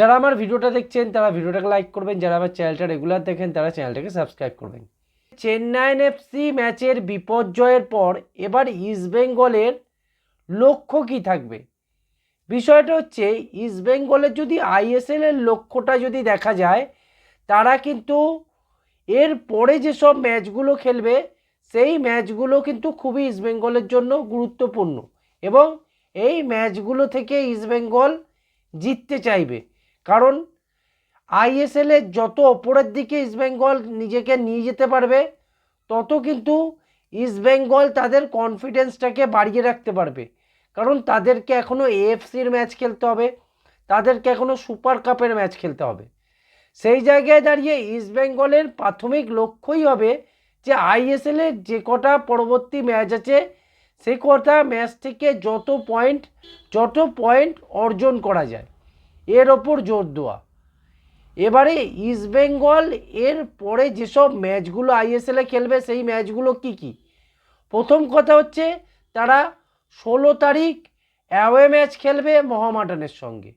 যারা আমার ভিডিওটা দেখছেন, তারা ভিডিওটাকে লাইক করবেন। যারা আমার চ্যানেলটা রেগুলার দেখেন, তারা চ্যানেলটাকে সাবস্ক্রাইব করবেন। চেন্নাইন এফসি ম্যাচের বিপর্যয়ের পর এবার ইস্টবেঙ্গলের লক্ষ্য কী থাকবে? বিষয়টা হচ্ছে ইস্টবেঙ্গলের যদি আইএসএল এর লক্ষ্যটা যদি দেখা যায়, তারা কিন্তু এর পরে যেসব ম্যাচগুলো খেলবে, সেই ম্যাচগুলো কিন্তু খুবই ইস্টবেঙ্গলের জন্য গুরুত্বপূর্ণ। এবং এই ম্যাচগুলো থেকে ইস্টবেঙ্গল জিততে চাইবে। কারণ আইএসএলের যত ওপরের দিকে ইস্টবেঙ্গল নিজেকে নিয়ে যেতে পারবে, তত কিন্তু ইস্টবেঙ্গল তাদের কনফিডেন্সটাকে বাড়িয়ে রাখতে পারবে। কারণ তাদেরকে এখনও এএফসির ম্যাচ খেলতে হবে, তাদেরকে এখনও সুপার কাপের ম্যাচ খেলতে হবে। সেই জায়গায় দাঁড়িয়ে ইস্টবেঙ্গলের প্রাথমিক লক্ষ্যই হবে যে আইএসএলের যে কটা পরবর্তী ম্যাচ আছে, সে কটা ম্যাচ থেকে যত পয়েন্ট যত পয়েন্ট অর্জন করা যায়। এর ওপর জোর দেওয়া। এবারে ইস্টবেঙ্গল এর পরে যেসব ম্যাচগুলো আইএসএলে খেলবে, সেই ম্যাচগুলো কি কি? প্রথম কথা হচ্ছে, তারা ষোলো তারিখ অ্যাওয়ে ম্যাচ খেলবে মোহামেডানের সঙ্গে।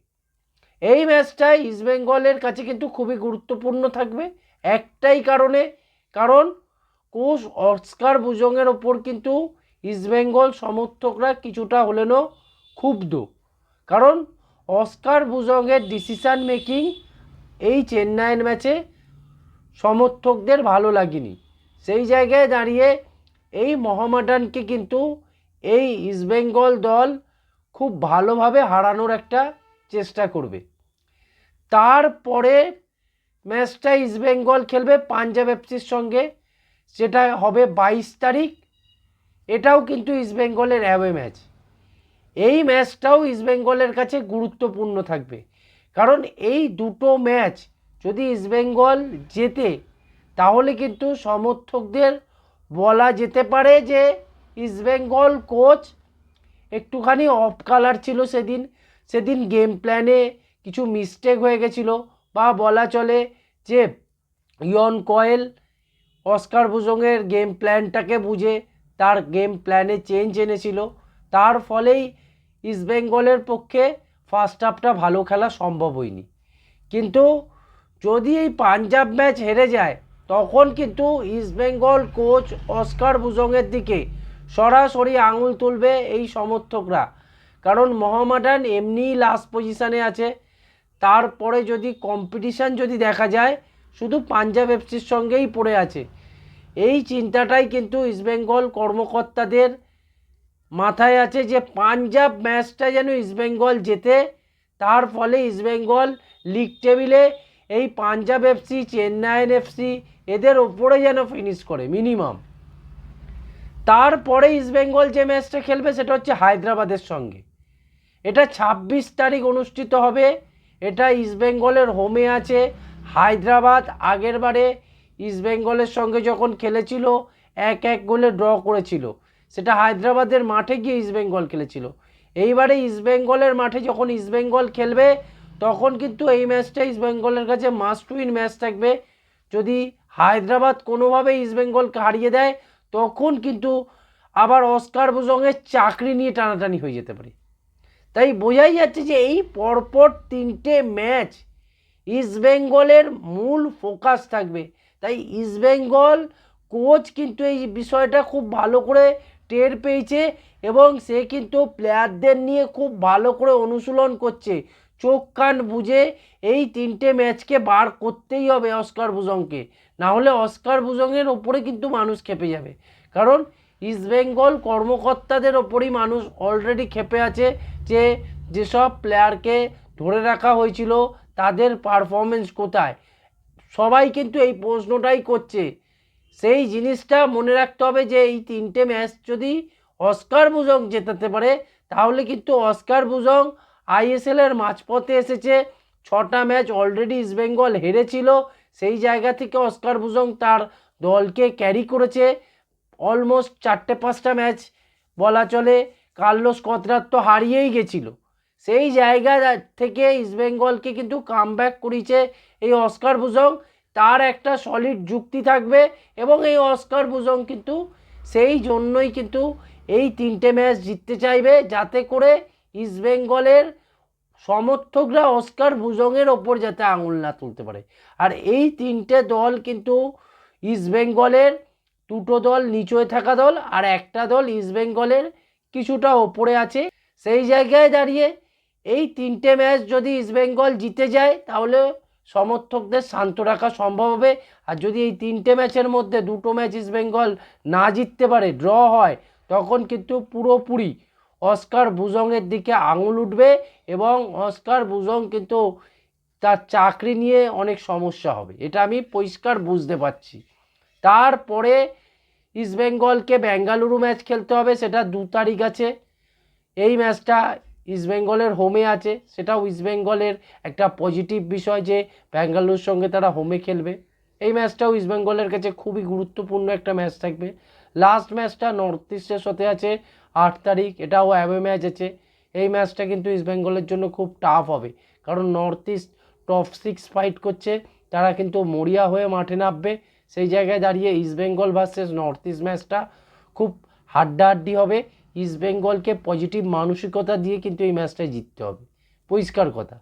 এই ম্যাচটা ইস্টবেঙ্গলের কাছে কিন্তু খুবই গুরুত্বপূর্ণ থাকবে, একটাই কারণে। কারণ কোচ অস্কার বুজংয়ের ওপর কিন্তু ইস্টবেঙ্গল সমর্থকরা কিছুটা হলেনও ক্ষুব্ধ। কারণ অস্কার বুজংয়ের ডিসিশান মেকিং এই চেন্নাইয়ের ম্যাচে সমর্থকদের ভালো লাগেনি। সেই জায়গায় দাঁড়িয়ে এই মোহামেডানকে কিন্তু এই ইস্টবেঙ্গল দল খুব ভালোভাবে হারানোর একটা চেষ্টা করবে। তারপরে ম্যাচটা ইস্টবেঙ্গল খেলবে পাঞ্জাব এফসির সঙ্গে, সেটা হবে বাইশ তারিখ। এটাও কিন্তু ইস্টবেঙ্গলের অ্যাওয়ে ম্যাচ এই ম্যাচটাও ইস্টবেঙ্গলের কাছে গুরুত্বপূর্ণ থাকবে। কারণ এই দুটো ম্যাচ যদি ইস্টবেঙ্গল জেতে, তাহলে কিন্তু সমর্থকদের বলা যেতে পারে যে ইস্টবেঙ্গল কোচ একটুখানি অফ কালার ছিল সেদিন। সেদিন গেম প্ল্যানে কিছু মিস্টেক হয়ে গেছিল বা বলা চলে যে ইয়ন কয়েল অস্কার বুজংয়ের গেম প্ল্যানটাকে বুঝে, তার গেম প্ল্যানে চেঞ্জ এনেছিল। তার ফলেই ইস্টবেঙ্গলের পক্ষে ফার্স্ট হাফটা ভালো খেলা সম্ভব হয়নি। কিন্তু যদি এই পাঞ্জাব ম্যাচ হেরে যায়, তখন কিন্তু ইস্টবেঙ্গল কোচ অস্কার বুজংয়ের দিকে সরাসরি আঙুল তুলবে এই সমর্থকরা। কারণ মোহামেডান এমনিই লাস্ট পজিশানে আছে। তারপরে যদি কম্পিটিশান যদি দেখা যায়, শুধু পাঞ্জাব এফসির সঙ্গেই পড়ে আছে। এই চিন্তাটাই কিন্তু ইস্টবেঙ্গল কর্মকর্তাদের মাথায় আছে যে পাঞ্জাব ম্যাচটা যেন ইস্টবেঙ্গল জেতে, তার ফলে ইস্টবেঙ্গল লিগ টেবিলে এই পাঞ্জাব এফসি চেন্নাইয়ের এফসি এদের ওপরে যেন ফিনিশ করে মিনিমাম তারপরে ইস্টবেঙ্গল যে ম্যাচটা খেলবে সেটা হচ্ছে হায়দ্রাবাদের সঙ্গে। এটা ছাব্বিশ তারিখ অনুষ্ঠিত হবে, এটা ইস্টবেঙ্গলের হোমে আছে। হায়দ্রাবাদ আগের বারে ইস্টবেঙ্গলের সঙ্গে যখন খেলেছিল, এক এক গোলে ড্র করেছিল। সেটা হায়দ্রাবাদের মাঠে গিয়ে ইস্টবেঙ্গল খেলেছিল। এইবারে ইস্টবেঙ্গলের মাঠে যখন ইস্টবেঙ্গল খেলবে, তখন কিন্তু এই ম্যাচটা ইস্টবেঙ্গলের কাছে মাস্ট উইন ম্যাচ থাকবে। যদি হায়দ্রাবাদ কোনোভাবে ইস্টবেঙ্গলকে হারিয়ে দেয়, তখন কিন্তু আবার অস্কার বুজংয়ের চাকরি নিয়ে টানাটানি হয়ে যেতে পারে। তাই বোঝাই যাচ্ছে যে এই পরপর তিনটে ম্যাচ ইস্টবেঙ্গলের মূল ফোকাস থাকবে। তাই ইস্টবেঙ্গল কোচ কিন্তু এই বিষয়টা খুব ভালো করে টের পেয়েছে এবং সে কিন্তু প্লেয়ারদের নিয়ে খুব ভালো করে অনুশীলন করছে। চোখ কান বুঝে এই তিনটে ম্যাচকে বার করতেই হবে অস্কার বুজংকে না হলে অস্কার বুজংয়ের ওপরে কিন্তু মানুষ খেপে যাবে। কারণ ইস্টবেঙ্গল কর্মকর্তাদের ওপরই মানুষ অলরেডি খেপে আছে যে যেসব প্লেয়ারকে ধরে রাখা হয়েছিল, তাদের পারফরমেন্স কোথায়? সবাই কিন্তু এই প্রশ্নটাই করছে। সেই জিনিসটা মনে রাখতে হবে যে এই তিনটে ম্যাচ যদি অস্কার বুজং জেতাতে পারে, তাহলে কিন্তু অস্কার বুজং আইএসএলের মাঝপথে এসেছে। ছটা ম্যাচ অলরেডি ইস্টবেঙ্গল হেরেছিল। সেই জায়গা থেকে অস্কার বুজং তার দলকে ক্যারি করেছে। অলমোস্ট চারটে পাঁচটা ম্যাচ বলা চলে, কার্লোস কতরাত তো হারিয়েই গেছিল। সেই জায়গা থেকে ইস্টবেঙ্গলকে কিন্তু কাম ব্যাক করিয়েছে এই অস্কার বুজং তার একটা সলিড যুক্তি থাকবে এবং এই অস্কার বুজং কিন্তু সেই জন্যই কিন্তু এই তিনটে ম্যাচ জিততে চাইবে যাতে করে ইস্টবেঙ্গলের সমর্থকরা অস্কার ভুজংয়ের ওপর যাতে আঙুল না তুলতে পারে। আর এই তিনটে দল কিন্তু ইস্টবেঙ্গলের দুটো দল নিচয়ে থাকা দল আর একটা দল ইস্টবেঙ্গলের কিছুটা ওপরে আছে। সেই জায়গায় দাঁড়িয়ে এই তিনটে ম্যাচ যদি ইস্টবেঙ্গল জিতে যায় তাহলে সমর্থকদের শান্ত রাখা সম্ভব হবে। আর যদি এই তিনটে ম্যাচের মধ্যে দুটো ম্যাচ ইস্টবেঙ্গল না জিততে পারে, ড্র হয়, তখন কিন্তু পুরোপুরি অস্কার বুজংয়ের দিকে আঙুল উঠবে এবং অস্কার বুজং কিন্তু তার চাকরি নিয়ে অনেক সমস্যা হবে। এটা আমি পরিষ্কার বুঝতে পারছি। তারপরে ইস্টবেঙ্গলকে বেঙ্গালুরু ম্যাচ খেলতে হবে, সেটা দু তারিখ আছে। এই ম্যাচটা ইস্টবেঙ্গলের হোমে আছে। সেটাও ইস্টবেঙ্গলের একটা পজিটিভ বিষয় যে ব্যাঙ্গালুরুর সঙ্গে তারা হোমে খেলবে। এই ম্যাচটাও ইস্টবেঙ্গলের কাছে খুবই গুরুত্বপূর্ণ একটা ম্যাচ থাকবে। লাস্ট ম্যাচটা নর্থ ইস্টের সাথে আছে, আট তারিখ। এটাও অ্যাওয়ে ম্যাচ আছে। এই ম্যাচটা কিন্তু ইস্টবেঙ্গলের জন্য খুব টাফ হবে। কারণ north east top six fight করছে। তারা কিন্তু মরিয়া হয়ে মাঠে নামবে। সেই জায়গায় দাঁড়িয়ে ইস্টবেঙ্গল ভার্সেস নর্থ ইস্ট ম্যাচটা খুব হাড্ডাহাড্ডি হবে। ইস্টবেঙ্গলকে পজিটিভ মানসিকতা দিয়ে কিন্তু এই ম্যাচটা জিততে হবে। পরিষ্কার কথা।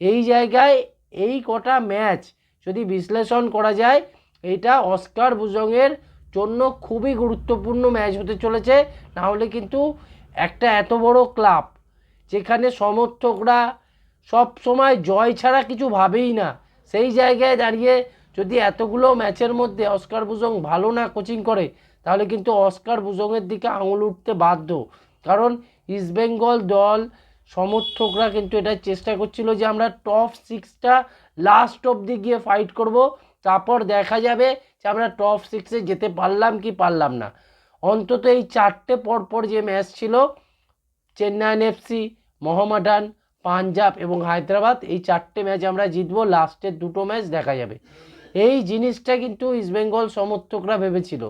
এই জায়গায় এই কটা ম্যাচ যদি বিশ্লেষণ করা যায়, এটা অস্কার বুজংয়ের জন্য খুবই গুরুত্বপূর্ণ ম্যাচ হতে চলেছে। না হলে কিন্তু একটা এত বড় ক্লাব যেখানে সমর্থকরা সব সময় জয় ছাড়া কিছু ভাবেই না, সেই জায়গায় দাঁড়িয়ে যদি এতগুলো ম্যাচের মধ্যে অস্কার বুজং ভালো না কোচিং করে, তাহলে কিন্তু অস্কার বুজংয়ের দিকে আঙুল উঠতে বাধ্য। কারণ ইস্টবেঙ্গল দল সমর্থকরা কিন্তু এটা চেষ্টা করছিল যে আমরা টপ সিক্সটা লাস্ট অবধি গিয়ে ফাইট করব। তারপর দেখা যাবে যে আমরা টপ সিক্সে যেতে পারলাম কি পারলাম না। অন্তত এই চারটে পরপর যে ম্যাচ ছিল চেন্নাইন এফসি, মোহামেডান, পাঞ্জাব এবং হায়দ্রাবাদ, এই চারটে ম্যাচ আমরা জিতবো, লাস্টের দুটো ম্যাচ দেখা যাবে। এই জিনিসটা কিন্তু ইস্টবেঙ্গল সমর্থকরা ভেবেছিল।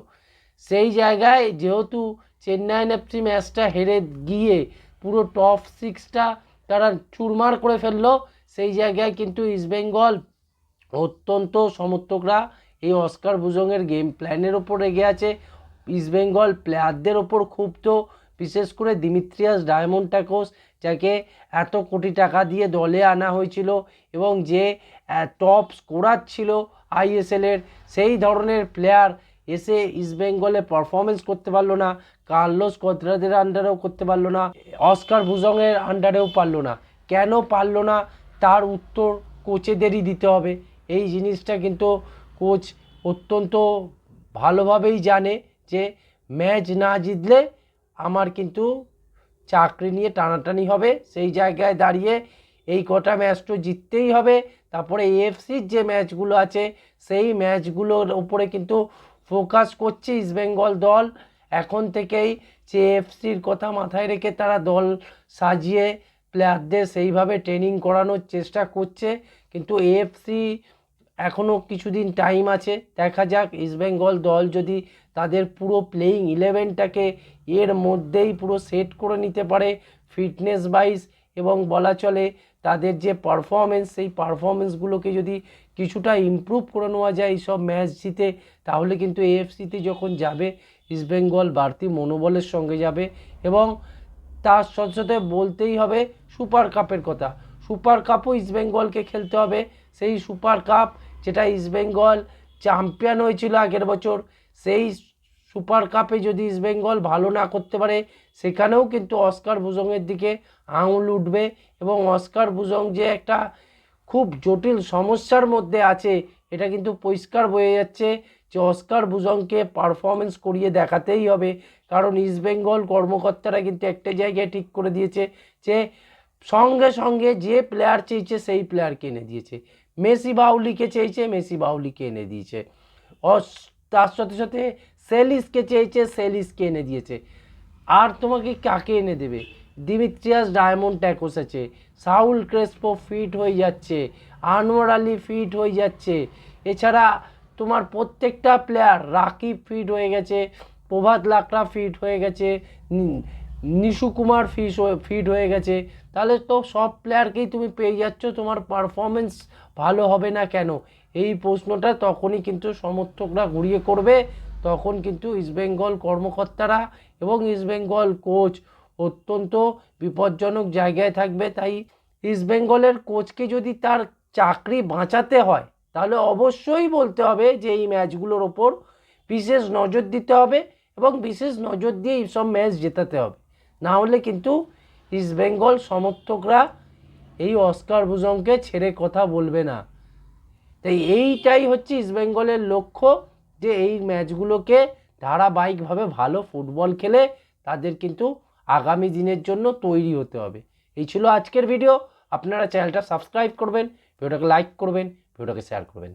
সেই জায়গায় যেহেতু চেন্নাইন এফসি ম্যাচটা হেরে গিয়ে পুরো টপ সিক্সটা তারা চুরমার করে ফেলল, সেই জায়গায় কিন্তু ইস্টবেঙ্গল অত্যন্ত সমর্থকরা এই অস্কার বুজংয়ের গেম প্ল্যানের ওপর রেগে আছে। ইস্টবেঙ্গল প্লেয়ারদের ওপর ক্ষুব্ধ, বিশেষ করে দিমিত্রিয়াস ডায়মন্ড ট্যাকোস যাকে এত কোটি টাকা দিয়ে দলে আনা হয়েছিল এবং যে টপ স্কোরার ছিল আইএসএলের সেই ধরনের প্লেয়ার এসে ইস্টবেঙ্গলে পারফরমেন্স করতে পারল না, কার্লোস কদ্রাদের আন্ডারেও করতে পারল না, অস্কার ভুজংয়ের আন্ডারেও পারল না। কেন পারল না? তার উত্তর কোচেদেরই দিতে হবে। এই জিনিসটা কিন্তু কোচ অত্যন্ত ভালোভাবেই জানে যে ম্যাচ না জিতলে আমার কিন্তু চাকরি নিয়ে টানাটানি হবে। সেই জায়গায় দাঁড়িয়ে এই কটা ম্যাচ তো জিততেই হবে। তারপরে এএফসির যে ম্যাচগুলো আছে, সেই ম্যাচগুলোর ওপরে কিন্তু ফোকাস করছে ইস্টবেঙ্গল দল। এখন থেকেই যে এফসির কথা মাথায় রেখে তারা দল সাজিয়ে প্লেয়ারদের সেইভাবে ট্রেনিং করানোর চেষ্টা করছে। কিন্তু এএফসি এখনও কিছুদিন টাইম আছে। দেখা যাক ইস্টবেঙ্গল দল যদি তাদের পুরো প্লেয়িং ইলেভেনটাকে এর মধ্যেই পুরো সেট করে নিতে পারে ফিটনেস ওয়াইজ এবং বলা চলে তাদের যে পারফরমেন্স সেই পারফরমেন্সগুলোকে যদি কিছুটা ইমপ্রুভ করে নেওয়া যায় এইসব ম্যাচ জিতে, তাহলে কিন্তু এএফসিতে যখন যাবে ইস্টবেঙ্গল বাড়তি মনোবলের সঙ্গে যাবে এবং তার সাথে সাথে বলতেই হবে সুপার কাপের কথা। সুপার কাপও ইস্টবেঙ্গলকে খেলতে হবে। সেই সুপার কাপ যেটা ইস্টবেঙ্গল চ্যাম্পিয়ন হয়েছিল আগের বছর, সেই সুপার কাপে যদি ইস্টবেঙ্গল ভালো না করতে পারে, সেখানেও কিন্তু অস্কার ভুজংয়ের দিকে আঙুল উঠবে এবং অস্কার ভুজং যে একটা খুব জটিল সমস্যার মধ্যে আছে, এটা কিন্তু পরিষ্কার বোঝা যাচ্ছে যে অস্কার ভুজংকে পারফরমেন্স করিয়ে দেখাতেই হবে। কারণ ইস্টবেঙ্গল কর্মকর্তারা কিন্তু একটা জায়গায় ঠিক করে দিয়েছে যে সঙ্গে সঙ্গে যে প্লেয়ার চেয়েছে, সেই প্লেয়ারকে এনে দিয়েছে। মেসি বাউলিকে চেয়েছে, মেসি বাউলিকে এনে দিয়েছে। অস- তার সাথে সাথে সেলিসকে চেয়েছে সেলিসকে এনে দিয়েছে। আর তোমাকে কাকে এনে দেবে? দিমিত্রিয়াস ডায়মন্ড ট্যাকোস আছে সাউল ক্রেসপো ফিট হয়ে যাচ্ছে। আনোয়ার আলী ফিট হয়ে যাচ্ছে। এছাড়া তোমার প্রত্যেকটা প্লেয়ার রাকিব ফিট হয়ে গেছে, প্রভাত লাকড়া ফিট হয়ে গেছে নিশু কুমার ফিস ফিট হয়ে গেছে। তাহলে তো সব প্লেয়ারকেই তুমি পেয়ে যাচ্ছ, তোমার পারফরমেন্স ভালো হবে না কেন? এই প্রশ্নটা তখনই কিন্তু সমর্থকরা ঘুরিয়ে করবে। তখন কিন্তু ইস্টবেঙ্গল কর্মকর্তারা এবং ইস্টবেঙ্গল কোচ অত্যন্ত বিপজ্জনক জায়গায় থাকবে। তাই ইস্টবেঙ্গলের কোচকে যদি তার চাকরি বাঁচাতে হয়, তাহলে অবশ্যই বলতে হবে যে এই ম্যাচগুলোর ওপর বিশেষ নজর দিতে হবে এবং বিশেষ নজর দিয়ে এইসব ম্যাচ জেতাতে হবে। না হলে কিন্তু ইস্টবেঙ্গল সমর্থকরা এই অস্কার ভুজংকে ছেড়ে কথা বলবে না। তাই এইটাই হচ্ছে ইস্টবেঙ্গলের লক্ষ্য। যে এই ম্যাচগুলোকে ধারাবাহিকভাবে ভালো ফুটবল খেলে তাদের কিন্তু আগামী দিনের জন্য তৈরি হতে হবে। এই ছিল আজকের ভিডিও। আপনারা চ্যানেলটা সাবস্ক্রাইব করবেন, ভিডিওটাকে লাইক করবেন, ভিডিওটাকে শেয়ার করবেন।